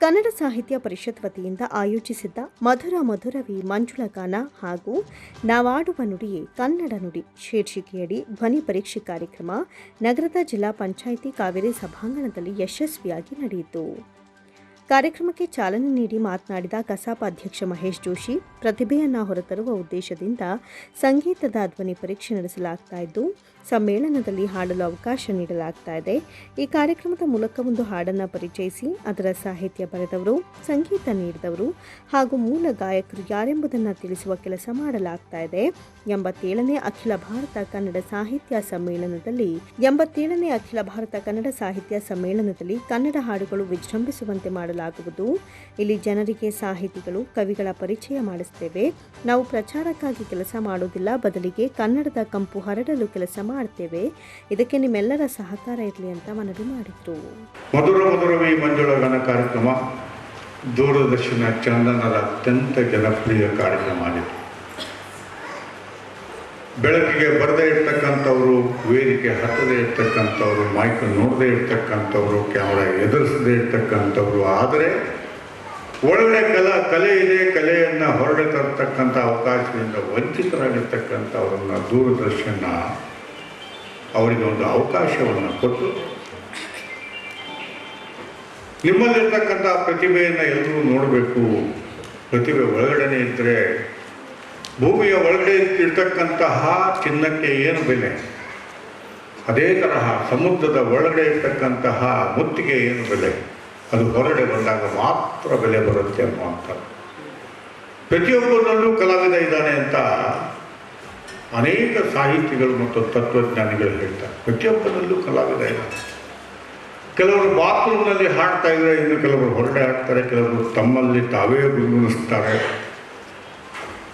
ಕನ್ನಡ ಸಾಹಿತ್ಯ ಪರಿಷತ್ ವತಿಯಿಂದ ಆಯೋಜಿಸಿದ್ದ ಮಧುರ ಮಧುರವಿ ಮಂಜುಳ ಗಾನ ಹಾಗೂ ನಾವಾಡುವ ನುಡಿಯೇ ಕನ್ನಡ ನುಡಿ ಶೀರ್ಷಿಕೆಯಡಿ ಧ್ವನಿ ಪರೀಕ್ಷೆ ಕಾರ್ಯಕ್ರಮ ನಗರದ ಜಿಲ್ಲಾ ಪಂಚಾಯಿತಿ ಕಾವೇರಿ ಸಭಾಂಗಣದಲ್ಲಿ ಯಶಸ್ವಿಯಾಗಿ ನಡೆಯಿತು. ಕಾರ್ಯಕ್ರಮಕ್ಕೆ ಚಾಲನೆ ನೀಡಿ ಮಾತನಾಡಿದ ಕಸಾಪ ಅಧ್ಯಕ್ಷ ಮಹೇಶ್ ಜೋಶಿ, ಪ್ರತಿಭೆಯನ್ನು ಹೊರತರುವ ಉದ್ದೇಶದಿಂದ ಸಂಗೀತದ ಧ್ವನಿ ಪರೀಕ್ಷೆ ನಡೆಸಲಾಗ್ತಾ ಇದ್ದು, ಸಮ್ಮೇಳನದಲ್ಲಿ ಹಾಡಲು ಅವಕಾಶ ನೀಡಲಾಗ್ತಾ ಇದೆ. ಈ ಕಾರ್ಯಕ್ರಮದ ಮೂಲಕ ಒಂದು ಹಾಡನ್ನು ಪರಿಚಯಿಸಿ, ಅದರ ಸಾಹಿತ್ಯ ಬರೆದವರು, ಸಂಗೀತ ನೀಡಿದವರು ಹಾಗೂ ಮೂಲ ಗಾಯಕರು ಯಾರೆಂಬುದನ್ನು ತಿಳಿಸುವ ಕೆಲಸ ಮಾಡಲಾಗ್ತಾ ಇದೆ. ಎಂಬತ್ತೇಳನೇ ಅಖಿಲ ಭಾರತ ಕನ್ನಡ ಸಾಹಿತ್ಯ ಸಮ್ಮೇಳನದಲ್ಲಿ, ಎಂಬತ್ತೇಳನೇ ಅಖಿಲ ಭಾರತ ಕನ್ನಡ ಸಾಹಿತ್ಯ ಸಮ್ಮೇಳನದಲ್ಲಿ ಕನ್ನಡ ಹಾಡುಗಳು ವಿಜೃಂಭಿಸುವಂತೆ ಮಾಡಲಾಗುವುದು ಇಲ್ಲಿ ಜನರಿಗೆ ಸಾಹಿತಿಗಳು, ಕವಿಗಳ ಪರಿಚಯ ಮಾಡಿಸ್ತೇವೆ. ನಾವು ಪ್ರಚಾರಕ್ಕಾಗಿ ಕೆಲಸ ಮಾಡೋದಿಲ್ಲ ಬದಲಿಗೆ ಕನ್ನಡದ ಕಂಪು ಹರಡಲು ಕೆಲಸ ಮಾಡ್ತೇವೆ. ಇದಕ್ಕೆ ನಿಮ್ಮೆಲ್ಲರ ಸಹಕಾರ ಇರಲಿ ಅಂತ ಮನವಿ ಮಾಡಿದರು. ಮಧುರ ಮಧುರವೇ ಮಂಜುಳ ಗಾನ ಕಾರ್ಯಕ್ರಮ. ದೂರದರ್ಶನ ಚಂದನದ ಅತ್ಯಂತ ಜನಪ್ರಿಯ ಕಾರ್ಯಕ್ರಮ ಆಗಿದೆ ಬೆಳಕಿಗೆ ಬರದೇ ಇರ್ತಕ್ಕಂಥವ್ರು, ವೇದಿಕೆ ಹತ್ತದೇ ಇರ್ತಕ್ಕಂಥವ್ರು, ಮೈಕ್ ನೋಡದೇ ಇರ್ತಕ್ಕಂಥವ್ರು, ಕ್ಯಾಮ್ರಾ ಎದುರಿಸದೇ ಇರ್ತಕ್ಕಂಥವ್ರು. ಆದರೆ ಒಳ್ಳೆ ಕಲಾ, ಕಲೆ ಇದೆ. ಕಲೆಯನ್ನು ಹೊರಡೆ ತರ್ತಕ್ಕಂಥ ಅವಕಾಶದಿಂದ ವಂಚಿತರಾಗಿರ್ತಕ್ಕಂಥವ್ರನ್ನ ದೂರದರ್ಶನ ಅವರಿಗೆ ಒಂದು ಅವಕಾಶವನ್ನು ಕೊಟ್ಟು, ನಿಮ್ಮಲ್ಲಿರ್ತಕ್ಕಂಥ ಪ್ರತಿಭೆಯನ್ನು ಎಲ್ಲರೂ ನೋಡಬೇಕು. ಪ್ರತಿಭೆ ಒಳಗಡೆ ಇದ್ದರೆ ಭೂಮಿಯ ಒಳಗಡೆ ಇರ್ತಕ್ಕಂತಹ ಚಿನ್ನಕ್ಕೆ ಏನು ಬೆಲೆ? ಅದೇ ತರಹ ಸಮುದ್ರದ ಒಳಗಡೆ ಇರ್ತಕ್ಕಂತಹ ಮುತ್ತಿಗೆ ಏನು ಬೆಲೆ? ಅದು ಹೊರಗಡೆ ಬಂದಾಗ ಮಾತ್ರ ಬೆಲೆ ಬರುತ್ತೆ ಅನ್ನುವಂಥದ್ದು. ಪ್ರತಿಯೊಬ್ಬರಲ್ಲೂ ಕಲಾವಿದ ಇದ್ದಾನೆ ಅಂತ ಅನೇಕ ಸಾಹಿತಿಗಳು ಮತ್ತು ತತ್ವಜ್ಞಾನಿಗಳು ಹೇಳ್ತಾರೆ. ಪ್ರತಿಯೊಬ್ಬರಲ್ಲೂ ಕಲಾವಿದ ಇದ್ದಾನೆ. ಕೆಲವರು ಬಾತ್ರೂಮ್ನಲ್ಲಿ ಹಾಡ್ತಾ ಇದ್ದಾರೆ ಇನ್ನು ಕೆಲವರು ಹೊರಗಡೆ ಹಾಡ್ತಾರೆ, ಕೆಲವರು ತಮ್ಮಲ್ಲಿ ತಾವೇ ಗುರುಗಿಸ್ತಾರೆ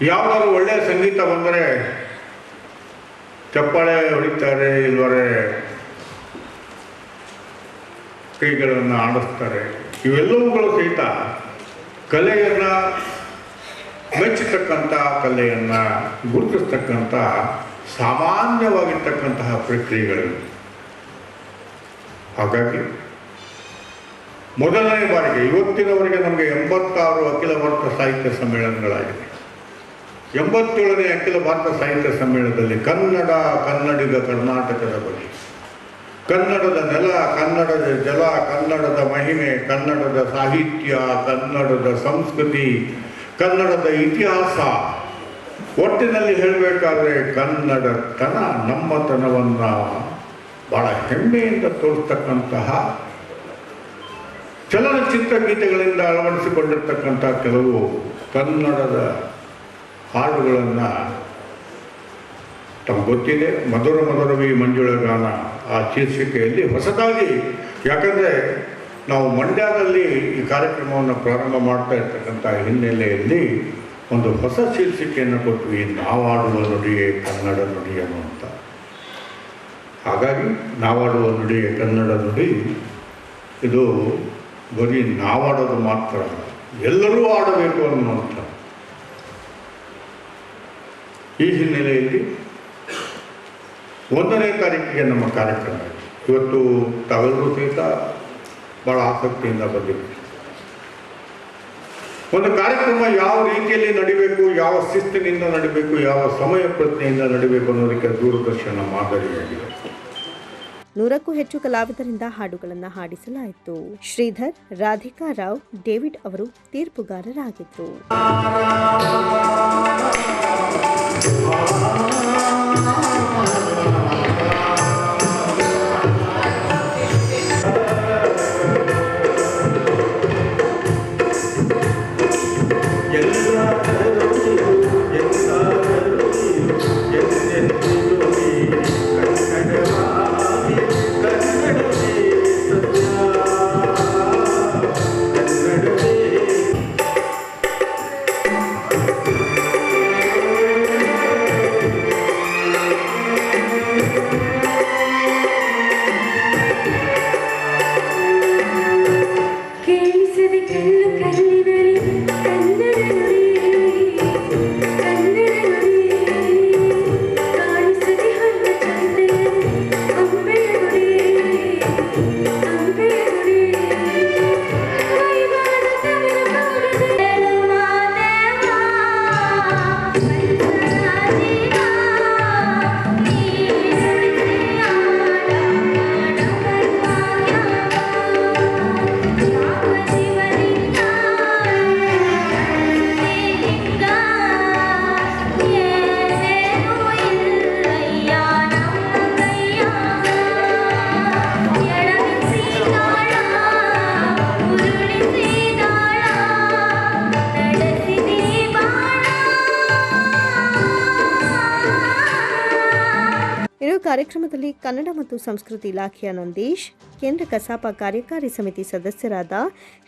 ಯಾವ್ದಾದ್ರು ಒಳ್ಳೆಯ ಸಂಗೀತ ಬಂದರೆ ಚಪ್ಪಾಳೆ ಹೊಡಿತಾರೆ ಇಲ್ಲವರೆ ಕೈಗಳನ್ನು ಆಡಿಸ್ತಾರೆ. ಇವೆಲ್ಲವುಗಳು ಸಹಿತ ಕಲೆಯನ್ನು ಮೆಚ್ಚತಕ್ಕಂಥ ಕಲೆಯನ್ನು ಗುರುತಿಸ್ತಕ್ಕಂಥ, ಸಾಮಾನ್ಯವಾಗಿರ್ತಕ್ಕಂತಹ ಪ್ರಕ್ರಿಯೆಗಳು. ಹಾಗಾಗಿ ಮೊದಲನೇ ಬಾರಿಗೆ, ಇವತ್ತಿನವರೆಗೆ ನಮಗೆ ಎಂಬತ್ತಾರು ಅಖಿಲ ಭಾರತ ಸಾಹಿತ್ಯ ಸಮ್ಮೇಳನಗಳಾಗಿದೆ ಎಂಬತ್ತೇಳನೇ ಅಖಿಲ ಭಾರತ ಸಾಹಿತ್ಯ ಸಮ್ಮೇಳನದಲ್ಲಿ ಕನ್ನಡ, ಕನ್ನಡಿಗ ಕರ್ನಾಟಕದ ಬಗ್ಗೆ. ಕನ್ನಡದ ನೆಲ, ಕನ್ನಡದ ಜಲ, ಕನ್ನಡದ ಮಹಿಮೆ, ಕನ್ನಡದ ಸಾಹಿತ್ಯ, ಕನ್ನಡದ ಸಂಸ್ಕೃತಿ, ಕನ್ನಡದ ಇತಿಹಾಸ. ಒಟ್ಟಿನಲ್ಲಿ ಹೇಳಬೇಕಾದ್ರೆ ಕನ್ನಡತನ, ನಮ್ಮತನವನ್ನು ಬಹಳ ಹೆಮ್ಮೆಯಿಂದ ತೋರಿಸ್ತಕ್ಕಂತಹ ಚಲನಚಿತ್ರ ಗೀತೆಗಳಿಂದ ಅಳವಡಿಸಿಕೊಂಡಿರ್ತಕ್ಕಂಥ ಕೆಲವು ಕನ್ನಡದ ಹಾಡುಗಳನ್ನು ತಮಗೆ ಗೊತ್ತಿದೆ. ಮಧುರ ಮಧುರವಿ ಮಂಜುಳ ಗಾನ ಆ ಶೀರ್ಷಿಕೆಯಲ್ಲಿ ಹೊಸದಾಗಿ, ಯಾಕಂದರೆ ನಾವು ಮಂಡ್ಯದಲ್ಲಿ ಈ ಕಾರ್ಯಕ್ರಮವನ್ನು ಪ್ರಾರಂಭ ಮಾಡ್ತಾ ಇರ್ತಕ್ಕಂಥ ಹಿನ್ನೆಲೆಯಲ್ಲಿ ಒಂದು ಹೊಸ ಶೀರ್ಷಿಕೆಯನ್ನು ಕೊಟ್ವಿ ನಾವಾಡುವ ನುಡಿಯೇ ಕನ್ನಡ ನುಡಿ ಅಂತ ಹಾಗಾಗಿ ನಾವಾಡುವ ನುಡಿಯೇ ಕನ್ನಡ ನುಡಿ, ಇದು ಬರೀ ನಾವಾಡೋದು ಮಾತ್ರ ಎಲ್ಲರೂ ಆಡಬೇಕು ಅನ್ನುವಂಥ ಈ ಹಿನ್ನೆಲೆಯಲ್ಲಿ ಒಂದನೇ ತಾರೀಕಿಗೆ ನಮ್ಮ ಕಾರ್ಯಕ್ರಮ. ಇವತ್ತು ತಾವೆಲ್ಲರೂ ಸಹಿತ ಭಾಳ ಆಸಕ್ತಿಯಿಂದ ಬಂದಿದ್ದೀವಿ ಒಂದು ಕಾರ್ಯಕ್ರಮ ಯಾವ ರೀತಿಯಲ್ಲಿ ನಡಿಬೇಕು, ಯಾವ ಶಿಸ್ತಿನಿಂದ ನಡಿಬೇಕು, ಯಾವ ಸಮಯ ಪ್ರಜ್ಞೆಯಿಂದ ನಡಿಬೇಕು ಅನ್ನೋದಕ್ಕೆ ದೂರದರ್ಶನ ಮಾದರಿಯಾಗಿದೆ. ನೂರಕ್ಕೂ ಹೆಚ್ಚು ಕಲಾವಿದರಿಂದ ಹಾಡುಗಳನ್ನು ಹಾಡಿಸಲಾಯಿತು. ಶ್ರೀಧರ್ ರಾಧಿಕಾ ರಾವ್ ಡೇವಿಡ್ ಅವರು ತೀರ್ಪುಗಾರರಾಗಿದ್ದರು ಕಾರ್ಯಕ್ರಮದಲ್ಲಿ ಕನ್ನಡ ಮತ್ತು ಸಂಸ್ಕೃತಿ ಇಲಾಖೆಯ ನಂದೀಶ್, ಕೇಂದ್ರ ಕಸಾಪ ಕಾರ್ಯಕಾರಿ ಸಮಿತಿ ಸದಸ್ಯರಾದ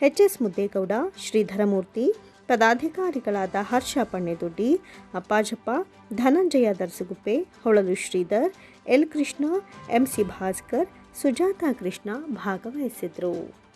ಎಚ್ ಎಸ್ ಮುದ್ದೇಗೌಡ, ಶ್ರೀಧರಮೂರ್ತಿ, ಪದಾಧಿಕಾರಿಗಳಾದ ಹರ್ಷ ಪಣ್ಣೆದೊಡ್ಡಿ, ಅಪ್ಪಾಜಪ್ಪ, ಧನಂಜಯ ದರ್ಸಗುಪ್ಪೆ ಹೊಳಲು ಶ್ರೀಧರ್, ಎಲ್ ಕೃಷ್ಣ ಎಂಸಿ ಭಾಸ್ಕರ್, ಸುಜಾತಾ ಕೃಷ್ಣ ಭಾಗವಹಿಸಿದ್ರು.